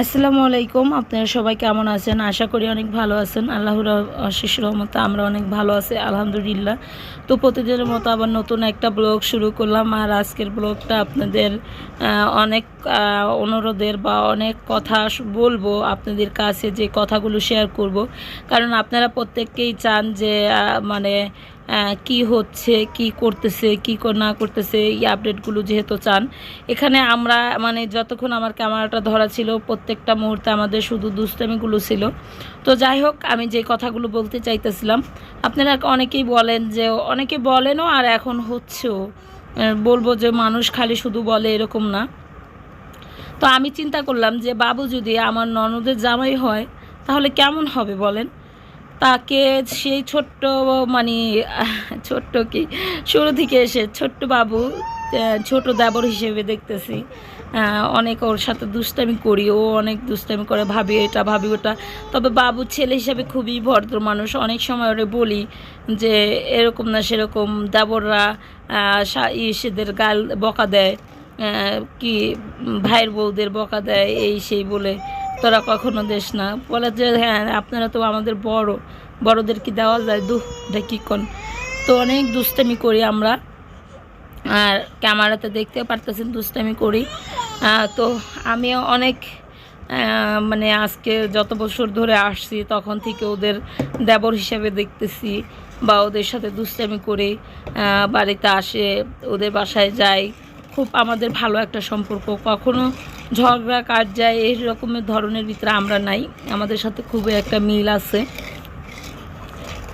আসসালামু আলাইকুম। আপনারা সবাই কেমন আছেন? আশা করি অনেক ভালো আছেন। আল্লাহর অশেষ রহমতে আমরা অনেক ভালো আছি, আলহামদুলিল্লাহ। তো প্রতিদিনের মতো আবার নতুন একটা ব্লগ শুরু করলাম। আর আজকের ব্লগটা আপনাদের অনেক অনুরোধের বা অনেক কথা বলব আপনাদের কাছে যে কথাগুলো শেয়ার করব। কারণ আপনারা প্রত্যেককেই চান যে মানে কি হচ্ছে, কি করতেছে, কি না করতেছে, এই আপডেটগুলো যেহেতু চান। এখানে আমরা মানে যতক্ষণ আমার ক্যামেরাটা ধরা ছিল, প্রত্যেকটা মুহূর্তে আমাদের শুধু দুষ্টামিগুলো ছিল। তো যাই হোক, আমি যে কথাগুলো বলতে চাইতেছিলাম, আপনারা অনেকেই বলেন যে, অনেকে বলেনও আর এখন হচ্ছেও। বলব যে মানুষ খালি শুধু বলে এরকম না। তো আমি চিন্তা করলাম যে, বাবু যদি আমার ননদের জামাই হয়, তাহলে কেমন হবে বলেন? তাকে সেই ছোট্ট মানে ছোট্ট কি, শুরু থেকে এসে ছোট্ট বাবু ছোট দেবর হিসেবে দেখতেছি। অনেক ওর সাথে দুষ্টামি করি, ও অনেক দুষ্টামি করে, ভাবি এটা, ভাবি ওটা। তবে বাবু ছেলে হিসেবে খুবই ভদ্র মানুষ, অনেক সময় ওরে বলি যে, এরকম না সেরকম, দেবররা ইসেদের গাল বকা দেয় কি, ভাইয়ের বউদের বকা দেয়, এই, সেই বলে। তোরা কখনো দেশ না। বলে যে হ্যাঁ আপনারা তো আমাদের বড়। বড়দের কি দেওয়া যায়? দুঃ এটা কন? তো অনেক দুষ্টামি করি আমরা। আর ক্যামেরাতে দেখতে পারতেছেন, দুষ্টামি করি। তো আমিও অনেক মানে আজকে যত বছর ধরে আসছি, তখন থেকে ওদের দেবর হিসাবে দেখতেছি বা ওদের সাথে দুষ্টামি করে। বাড়িতে আসে, ওদের বাসায় যাই। খুব আমাদের ভালো একটা সম্পর্ক। কখনো ঝগড়া কাট যায় এই রকমের ধরনের ভিতরে আমরা নাই। আমাদের সাথে খুবই একটা মিল আছে।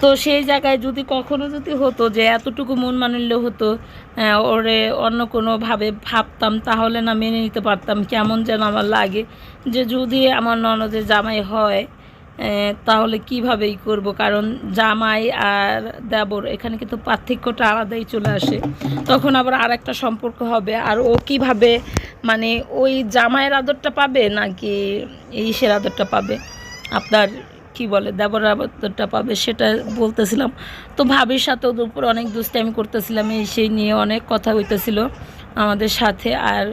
তো সেই জায়গায় যদি কখনো যদি হতো যে এতটুকু মন মানিল্য হতো ওরে অন্য কোনোভাবে ভাবতাম, তাহলে না মেনে নিতে পারতাম, কেমন যেন আমার লাগে। যে যদি আমার ননদের জামাই হয় তাহলে কীভাবেই করব? কারণ জামাই আর দেবর, এখানে কিন্তু পার্থক্যটা আলাদাই চলে আসে। তখন আবার আর একটা সম্পর্ক হবে। আর ও কীভাবে মানে ওই জামাইয়ের আদরটা পাবে নাকি ইসের আদরটা পাবে? আপনার কি বলে দেবর আদরটা পাবে সেটা বলতেছিলাম। তো ভাবির সাথে ওদের উপর অনেক দুষ্টামি করতেছিলাম, এই সেই নিয়ে অনেক কথা হইতেছিল আমাদের সাথে। আর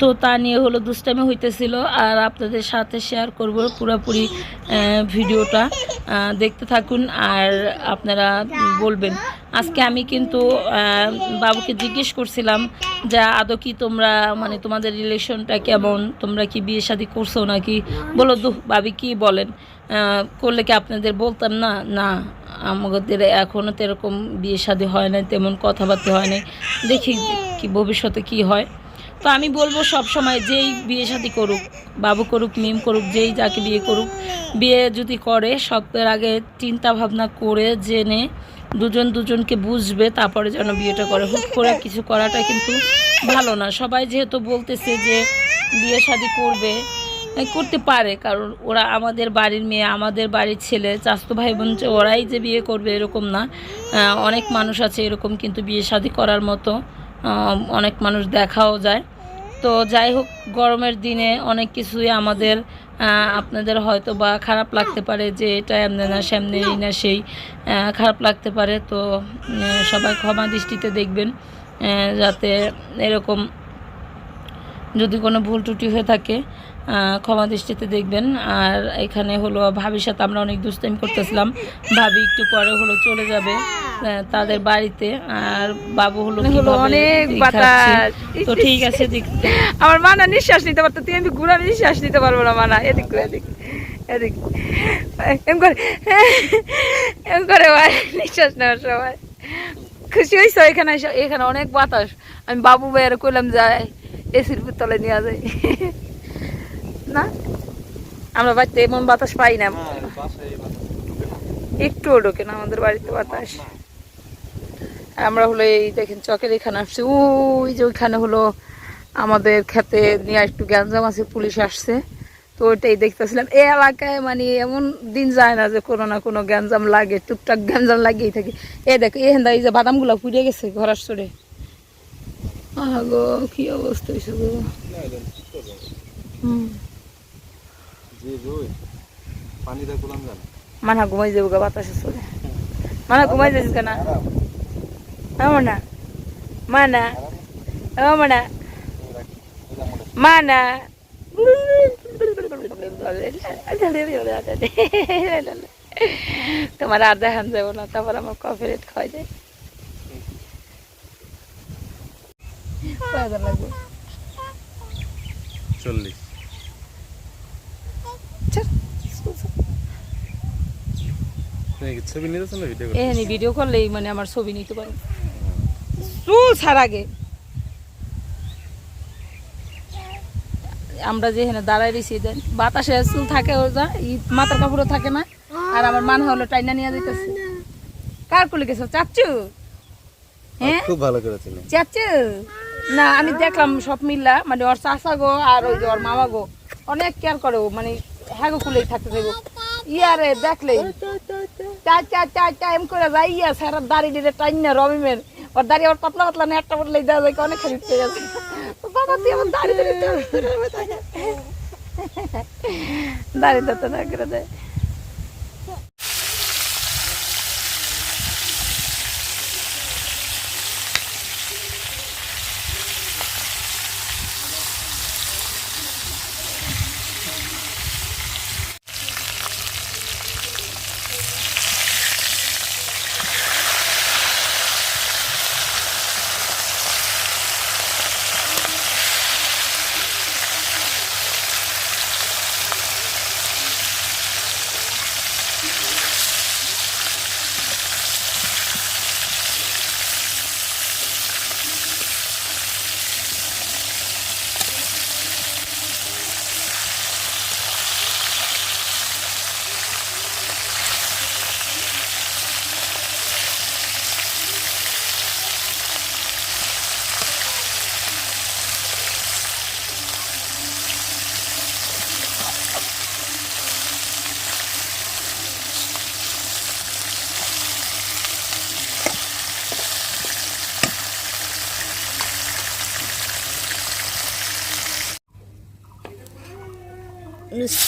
তো তা নিয়ে হলো দুষ্টামি হইতেছিল আর আপনাদের সাথে শেয়ার করব পুরোপুরি ভিডিওটা দেখতে থাকুন আর আপনারা বলবেন। আজকে আমি কিন্তু বাবুকে জিজ্ঞেস করছিলাম যে আদৌ কি তোমরা মানে তোমাদের রিলেশনটা কেমন? তোমরা কি বিয়ে শাদি করছ নাকি? বলো দুঃ ভাবি কি বলেন? করলে কি আপনাদের বলতাম? না না, আমাদের এখনও তো এরকম বিয়ে শাদি হয় না তেমন কথাবার্তা হয় নাই। দেখি কি ভবিষ্যতে কি হয়। তো আমি বলব সব সময় যেই বিয়ে শাদি করুক, বাবু করুক, মিম করুক, যেই যাকে বিয়ে করুক, বিয়ে যদি করে সবের আগে চিন্তা ভাবনা করে জেনে দুজন দুজনকে বুঝবে, তারপরে যেন বিয়েটা করে। হুট করে কিছু করাটা কিন্তু ভালো না। সবাই যেহেতু বলতেছে যে বিয়ে শাদি করবে করতে পারে, কারণ ওরা আমাদের বাড়ির মেয়ে, আমাদের বাড়ির ছেলে, চাস্তো ভাই বোন ওরাই যে বিয়ে করবে এরকম না। অনেক মানুষ আছে এরকম কিন্তু বিয়ে শাদি করার মতো। অনেক মানুষ দেখাও যায়। তো যাই হোক, গরমের দিনে অনেক কিছুই আমাদের আপনাদের হয়তো বা খারাপ লাগতে পারে যে এটা এমনি না সেমনি না, সেই খারাপ লাগতে পারে। তো সবাই ক্ষমা দৃষ্টিতে দেখবেন যাতে এরকম যদি কোনো ভুল ত্রুটি হয়ে থাকে ক্ষমা দৃষ্টিতে দেখবেন। আর এখানে হলো, ভাবির সাথে আমরা অনেক দুষ্টামি করতেছিলাম। ভাবি একটু পরে হলো চলে যাবে। তাদের বাড়িতে আর বাবু হলো অনেক বাতাস। তো ঠিক আছে দেখতে আমার মানা নিঃশ্বাস নিতে পারতো তুই আমি ঘুরা নিঃশ্বাস নিতে পারব না মানা। এদিক করে এদিক এদিক। এম করে এম করে ভাই নিঃশ্বাস নেওয়ার সময়। খুশি হয়েছে এখানে এখানে অনেক বাতাস। আমি বাবু ভাইয়ের কইলাম যাই এসির তলে নিয়ে যাই। না? আমরা বাড়িতে এমন বাতাস পাই না। একটুও ঢোকে না আমাদের বাড়িতে বাতাস। আমরা হলো এই দেখেন চকের এখানে আসছে। ওই যে ওইখানে হলো আমাদের খেতে নিয়ে একটু গ্যাঞ্জাম আছে পুলিশ আসছে। তো ওইটাই দেখতেছিলাম। এই এলাকায় মানে এমন দিন যায় না যে কোনো না কোনো গ্যাঞ্জাম লাগে টুকটাক গ্যাঞ্জাম লাগিয়েই থাকে। এ দেখো এই হেন্দা এই যে বাদামগুলো পুড়ে গেছে ঘরার সরে গো কি অবস্থা হয়েছে গো। হুম। মানা ঘুমাই যাব গা বাতাসে চলে। মানা ঘুমাই যাচ্ছিস কেনা মানা ও মানা মানা তোমার আর দেখান যাব না তারপর আমার কফি রেট খাওয়াই যায় লাগবে চল্লিশ ছবি নিতেছো না ভিডিও এখানে ভিডিও করলেই মানে আমার ছবি নিতে পারো চুল ছাড় আগে। আমরা যে এখানে দাঁড়াই রয়েছি দেন বাতাসে চুল থাকে ও যা ই মাথার কাপড়ও থাকে না। আর আমার মান হলো টাইনা নিয়ে যেতেছে কার কুলে গেছো? চাচ্ছু হ্যাঁ? খুব ভালো করেছিলেন চাচ্ছু না আমি দেখলাম সব মিল্লা মানে ওর চাষা গো আর ওই যে ওর মামা গো অনেক কেয়ার করে মানে হ্যাঁ গো কুলেই থাকতে দেবো। ইয়ারে দেখলেই। চা চা চা চা। এম করে যাই ইয়া সারা দাড়ি দিলে টাইন না রবিমের। ওর দাড়ি ওর পাতলা পাতলা না, একটা বললেই দেওয়া যায়, অনেক খালি গেছে। বাবা, তুই আমার দাড়ি দাঁড়িয়ে দাঁড়িয়ে দেয় Miss